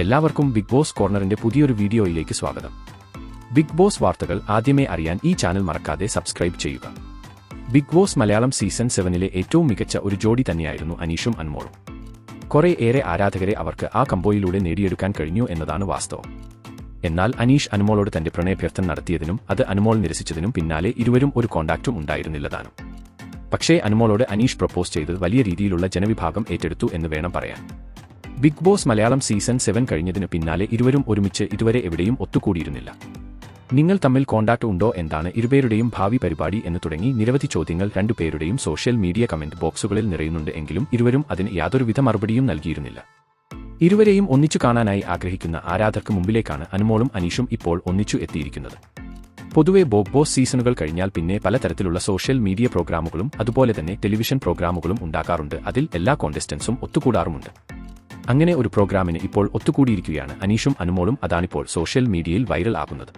എല്ലാവർക്കും big boss കോർണറിന്റെ പുതിയൊരു വീഡിയോയിലേക്ക് സ്വാഗതം. ബിഗ് ബോസ് വാർത്തകൾ ആദ്യമേ അറിയാൻ ഈ ചാനൽ മറക്കാതെ സബ്സ്ക്രൈബ് ചെയ്യുക. ബിഗ് ബോസ് മലയാളം സീസൺ സെവനിലെ ഏറ്റവും മികച്ച ഒരു ജോഡി തന്നെയായിരുന്നു അനീഷും അൻമോളും. കുറെ ഏറെ ആരാധകരെ അവർക്ക് ആ കമ്പോയിലൂടെ നേടിയെടുക്കാൻ കഴിഞ്ഞു എന്നതാണ് വാസ്തവം. എന്നാൽ അനീഷ് അനുമോളോട് തന്റെ പ്രണയഭ്യർത്ഥന നടത്തിയതിനും അത് അനുമോൾ നിരസിച്ചതിനും പിന്നാലെ ഇരുവരും ഒരു കോണ്ടാക്റ്റും ഉണ്ടായിരുന്നില്ലതാനും. പക്ഷേ അനുമോളോട് അനീഷ് പ്രപ്പോസ് ചെയ്തത് വലിയ രീതിയിലുള്ള ജനവിഭാഗം ഏറ്റെടുത്തു എന്ന് വേണം പറയാൻ. Big boss Malayalam season seven കഴിഞ്ഞതിന് പിന്നാലെ ഇരുവരും ഒരുമിച്ച് ഇതുവരെ എവിടെയും ഒത്തുകൂടിയിരുന്നില്ല. നിങ്ങൾ തമ്മിൽ കോണ്ടാക്ട് ഉണ്ടോ എന്താണ് ഇരുപേരുടെയും ഭാവി പരിപാടി എന്ന് തുടങ്ങി നിരവധി ചോദ്യങ്ങൾ രണ്ടുപേരുടെയും സോഷ്യൽ മീഡിയ കമന്റ് ബോക്സുകളിൽ നിറയുന്നുണ്ട് എങ്കിലും ഇരുവരും അതിന് യാതൊരുവിധ മറുപടിയും നൽകിയിരുന്നില്ല. ഇരുവരെയും ഒന്നിച്ചു കാണാനായി ആഗ്രഹിക്കുന്ന ആരാധകർക്ക് മുമ്പിലേക്കാണ് അനുമോളും അനീഷും ഇപ്പോൾ ഒന്നിച്ചു എത്തിയിരിക്കുന്നത്. പൊതുവെ ബോഗ് ബോസ് സീസണുകൾ കഴിഞ്ഞാൽ പിന്നെ പലതരത്തിലുള്ള സോഷ്യൽ മീഡിയ പ്രോഗ്രാമുകളും അതുപോലെ തന്നെ ടെലിവിഷൻ പ്രോഗ്രാമുകളും ഉണ്ടാക്കാറുണ്ട്. അതിൽ എല്ലാ കോണ്ടസ്റ്റൻസും ഒത്തുകൂടാറുമുണ്ട്. അങ്ങനെ ഒരു പ്രോഗ്രാമിന് ഇപ്പോൾ ഒത്തുകൂടിയിരിക്കുകയാണ് അനീഷും അനുമോളും അതാണിപ്പോൾ സോഷ്യൽ മീഡിയയിൽ വൈറൽ ആകുന്നത്.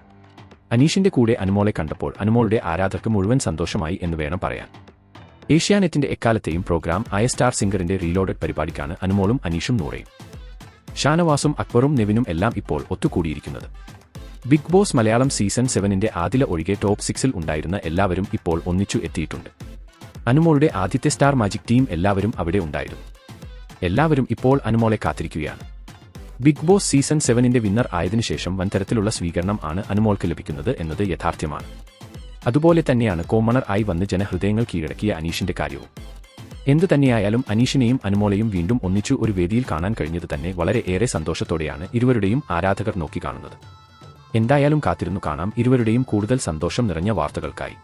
അനീഷിന്റെ കൂടെ അനുമോളെ കണ്ടപ്പോൾ അനുമോളുടെ ആരാധകർക്ക് മുഴുവൻ സന്തോഷമായി എന്ന് വേണം പറയാൻ. ഏഷ്യാനെറ്റിന്റെ എക്കാലത്തെയും പ്രോഗ്രാം ആയ സ്റ്റാർ സിംഗറിന്റെ റീലോഡഡ് പരിപാടിക്കാണ് അനുമോളും അനീഷും നൂറയും. ഷാനവാസും അക്ബറും നെവിനും എല്ലാം ഇപ്പോൾ ഒത്തുകൂടിയിരിക്കുന്നത്. ബിഗ് ബോസ് മലയാളം സീസൺ സെവനിന്റെ ആദില ഒഴികെ ടോപ്പ് സിക്സിൽ ഉണ്ടായിരുന്ന എല്ലാവരും ഇപ്പോൾ ഒന്നിച്ചു എത്തിയിട്ടുണ്ട്. അനുമോളുടെ ആദ്യത്തെ സ്റ്റാർ മാജിക് ടീം എല്ലാവരും അവിടെ ഉണ്ടായിരുന്നു. എല്ലാവരും ഇപ്പോൾ അനുമോളെ കാത്തിരിക്കുകയാണ്. ബിഗ് ബോസ് സീസൺ സെവനിന്റെ വിന്നർ ആയതിനുശേഷം വൻതരത്തിലുള്ള സ്വീകരണം ആണ് അനുമോൾക്ക് ലഭിക്കുന്നത് എന്നത് യഥാർത്ഥ്യമാണ്. അതുപോലെ തന്നെയാണ് കോമണർ ആയി വന്ന് ജനഹൃദയങ്ങൾ കീഴടക്കിയ അനീഷിന്റെ കാര്യവും. എന്തു തന്നെയായാലും അനീഷിനെയും അനുമോളെയും വീണ്ടും ഒന്നിച്ചു ഒരു വേദിയിൽ കാണാൻ കഴിഞ്ഞത് തന്നെ വളരെ ഏറെ സന്തോഷത്തോടെയാണ് ഇരുവരുടെയും ആരാധകർ നോക്കി കാണുന്നത്. എന്തായാലും കാത്തിരുന്നു കാണാം ഇരുവരുടെയും കൂടുതൽ സന്തോഷം നിറഞ്ഞ വാർത്തകൾക്കായി.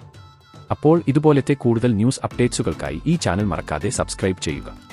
അപ്പോൾ ഇതുപോലത്തെ കൂടുതൽ ന്യൂസ് അപ്ഡേറ്റ്സുകൾക്കായി ഈ ചാനൽ മറക്കാതെ സബ്സ്ക്രൈബ് ചെയ്യുക.